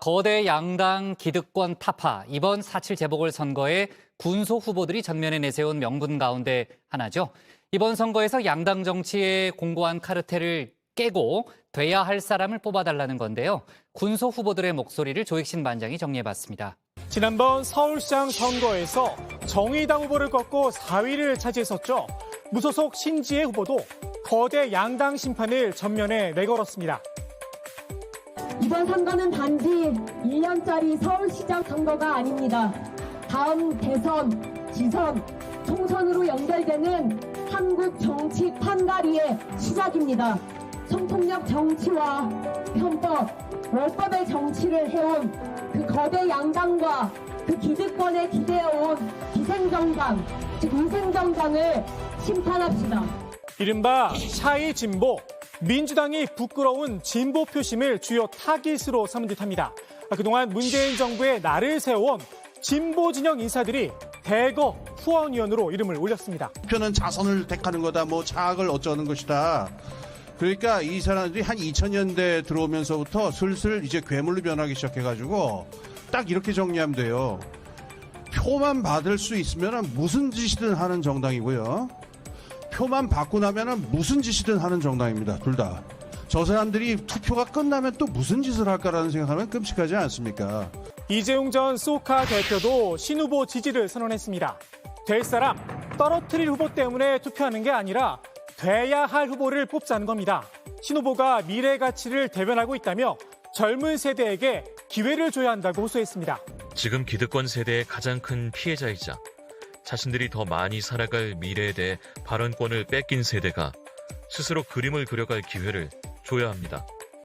거대 양당 기득권 타파 이번 4.7 재보궐선거에 군소 후보들이 전면에 내세운 명분 가운데 하나죠. 이번 선거에서 양당 정치의 공고한 카르텔을 깨고 돼야 할 사람을 뽑아달라는 건데요. 군소 후보들의 목소리를 조익신 반장이 정리해봤습니다. 지난번 서울시장 선거에서 정의당 후보를 꺾고 4위를 차지했었죠. 무소속 신지혜 후보도 거대 양당 심판을 전면에 내걸었습니다. 이번 선거는 단지 1년짜리 서울시장 선거가 아닙니다. 다음 대선, 지선, 총선으로 연결되는 한국 정치 판다리의 시작입니다. 성폭력 정치와 편법, 월법의 정치를 해온 그 거대 양당과 그 기득권에 기대어온 기생정당, 즉 위생정당을 심판합시다. 이른바 샤이 진보, 민주당이 부끄러운 진보 표심을 주요 타깃으로 삼은 듯합니다. 그동안 문재인 정부의 날을 세워온 진보 진영 인사들이 대거 후원위원으로 이름을 올렸습니다. 표는 자선을 택하는 거다, 뭐 자학을 어쩌는 것이다. 그러니까 이 사람들이 한 2000년대 들어오면서부터 슬슬 이제 괴물로 변하기 시작해가지고 딱 이렇게 정리하면 돼요. 표만 받을 수 있으면 무슨 짓이든 하는 정당이고요. 표만 받고 나면 무슨 짓이든 하는 정당입니다. 둘 다. 저 사람들이 투표가 끝나면 또 무슨 짓을 할까라는 생각하면 끔찍하지 않습니까? 이재용 전 소카 대표도 신 후보 지지를 선언했습니다. 될 사람, 떨어뜨릴 후보 때문에 투표하는 게 아니라 돼야 할 후보를 뽑자는 겁니다. 신 후보가 미래 가치를 대변하고 있다며 젊은 세대에게 기회를 줘야 한다고 호소했습니다. 지금 기득권 세대의 가장 큰 피해자이자 자신들이 더 많이 살아갈 미래에 대해 발언권을 뺏긴 세대가 스스로 그림을 그려갈 기회를 줘야 합니다.